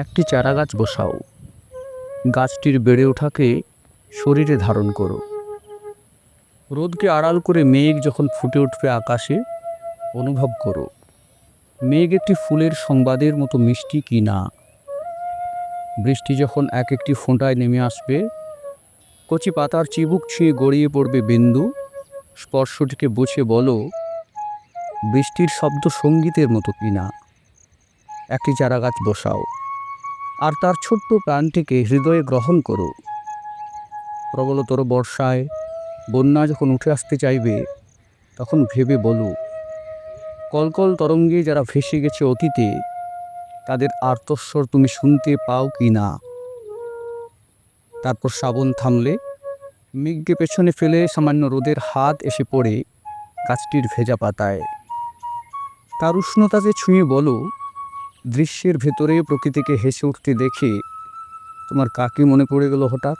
একটি চারা গাছ বসাও। গাছটির বেড়ে ওঠাকে শরীরে ধারণ করো। রোদকে আড়াল করে মেঘ যখন ফুটে উঠবে আকাশে, অনুভব করো, মেঘ একটি ফুলের সংবাদের মতো মিষ্টি কি না? বৃষ্টি যখন এক একটি ফোঁটায় নেমে আসবে, কচি পাতার চিবুক ছুঁয়ে গড়িয়ে পড়বে বিন্দু, স্পর্শটিকে বুঝে বলো, বৃষ্টির শব্দ সঙ্গীতের মতো কি না? একটি চারা গাছ বসাও। আর তার ছোট্ট প্রাণটিকে হৃদয়ে গ্রহণ করো। প্রবলতর বর্ষায় বন্যা যখন উঠে আসতে চাইবে, তখন ভেবে বলো, কলকল তরঙ্গে যারা ভেসে গেছে অতীতে, তাদের আর্তস্বর তুমি শুনতে পাও কি না? তারপর শ্রাবণ থামলে, মেঘকে পেছনে ফেলে সামান্য রোদের হাত এসে পড়ে গাছটির ভেজা পাতায়। তার উষ্ণতাকে ছুঁয়ে বলো দৃশ্যের ভেতরে প্রকৃতিকে হেসে উঠতে দেখে তোমার কাকি মনে পড়ে গেল হঠাৎ?